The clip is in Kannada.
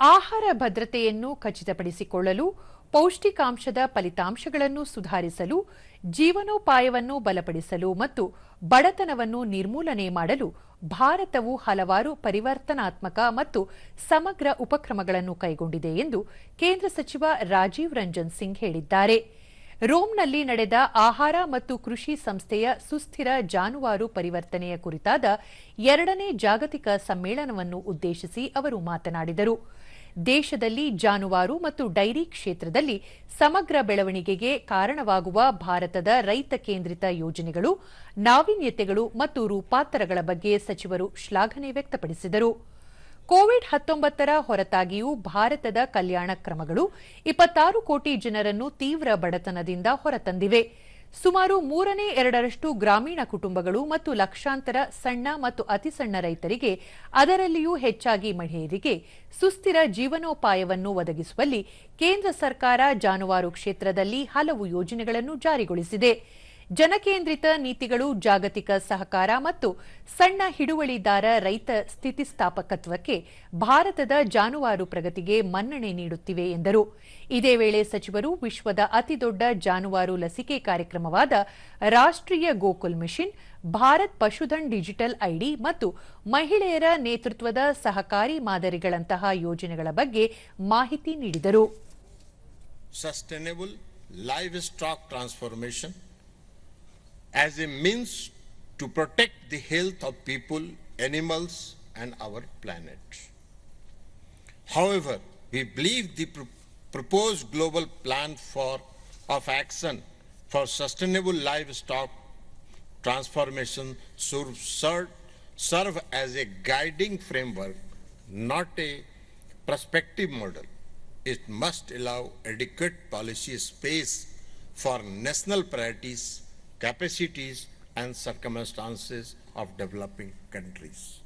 ಆಹಾರ ಭದ್ರತೆಯನ್ನು ಖಚಿತಪಡಿಸಿಕೊಳ್ಳಲು, ಪೌಷ್ಟಿಕಾಂಶದ ಫಲಿತಾಂಶಗಳನ್ನು ಸುಧಾರಿಸಲು, ಜೀವನೋಪಾಯವನ್ನು ಬಲಪಡಿಸಲು ಮತ್ತು ಬಡತನವನ್ನು ನಿರ್ಮೂಲನೆ ಮಾಡಲು ಭಾರತವು ಹಲವಾರು ಪರಿವರ್ತನಾತ್ಮಕ ಮತ್ತು ಸಮಗ್ರ ಉಪಕ್ರಮಗಳನ್ನು ಕೈಗೊಂಡಿದೆ ಎಂದು ಕೇಂದ್ರ ಸಚಿವ ರಾಜೀವ್ ರಂಜನ್ ಸಿಂಗ್ ಹೇಳಿದ್ದಾರೆ. ರೋಮ್ನಲ್ಲಿ ನಡೆದ ಆಹಾರ ಮತ್ತು ಕೃಷಿ ಸಂಸ್ಥೆಯ ಸುಸ್ಥಿರ ಜಾನುವಾರು ಪರಿವರ್ತನೆಯ ಕುರಿತಾದ ಎರಡನೇ ಜಾಗತಿಕ ಸಮ್ಮೇಳನವನ್ನು ಉದ್ದೇಶಿಸಿ ಅವರು ಮಾತನಾಡಿದರು. ದೇಶದಲ್ಲಿ ಜಾನುವಾರು ಮತ್ತು ಡೈರಿ ಕ್ಷೇತ್ರದಲ್ಲಿ ಸಮಗ್ರ ಬೆಳವಣಿಗೆಗೆ ಕಾರಣವಾಗುವ ಭಾರತದ ರೈತ ಕೇಂದ್ರಿತ ಯೋಜನೆಗಳು, ನಾವೀನ್ಯತೆಗಳು ಮತ್ತು ರೂಪಾಂತರಗಳ ಬಗ್ಗೆ ಸಚಿವರು ಶ್ಲಾಘನೆ ವ್ಯಕ್ತಪಡಿಸಿದರು. ಕೋವಿಡ್ ಹತ್ತೊಂಬತ್ತರ ಹೊರತಾಗಿಯೂ ಭಾರತದ ಕಲ್ಯಾಣ ಕ್ರಮಗಳು ಇಪ್ಪತ್ತಾರು ಕೋಟಿ ಜನರನ್ನು ತೀವ್ರ ಬಡತನದಿಂದ ಹೊರತಂದಿವೆ. ಸುಮಾರು ಮೂರನೇ ಎರಡರಷ್ಟು ಗ್ರಾಮೀಣ ಕುಟುಂಬಗಳು ಮತ್ತು ಲಕ್ಷಾಂತರ ಸಣ್ಣ ಮತ್ತು ಅತಿಸಣ್ಣ ರೈತರಿಗೆ ಅದರಲ್ಲಿಯೂ ಹೆಚ್ಚಾಗಿ ಮಹಿಳೆಯರಿಗೆ ಸುಸ್ಥಿರ ಜೀವನೋಪಾಯವನ್ನು ಒದಗಿಸುವಲ್ಲಿ ಕೇಂದ್ರ ಸರ್ಕಾರ ಜಾನುವಾರು ಕ್ಷೇತ್ರದಲ್ಲಿ ಹಲವು ಯೋಜನೆಗಳನ್ನು ಜಾರಿಗೊಳಿಸಿದೆ. ಜನಕೇಂದ್ರಿತ ನೀತಿಗಳು, ಜಾಗತಿಕ ಸಹಕಾರ ಮತ್ತು ಸಣ್ಣ ಹಿಡುವಳಿದಾರ ರೈತ ಸ್ಥಿತಿಸ್ಥಾಪಕತ್ವಕ್ಕೆ ಭಾರತದ ಜಾನುವಾರು ಪ್ರಗತಿಗೆ ಮನ್ನಣೆ ನೀಡುತ್ತಿವೆ ಎಂದರು. ಇದೇ ವೇಳೆ ಸಚಿವರು ವಿಶ್ವದ ಅತಿದೊಡ್ಡ ಜಾನುವಾರು ಲಸಿಕೆ ಕಾರ್ಯಕ್ರಮವಾದ ರಾಷ್ಟ್ರೀಯ Gokul mission, Bharat Pashudhan digital ID ಮತ್ತು ಮಹಿಳೆಯರ ನೇತೃತ್ವದ ಸಹಕಾರಿ ಮಾದರಿಗಳಂತಹ ಯೋಜನೆಗಳ ಬಗ್ಗೆ ಮಾಹಿತಿ ನೀಡಿದರು. Sustainable livestock transformation as a means to protect the health of people, animals, and our planet. However, we believe the pro- proposed global plan for, of action for sustainable livestock transformation should serve, serve as a guiding framework, not a prospective model. It must allow adequate policy space for national priorities, capacities, and circumstances of developing countries.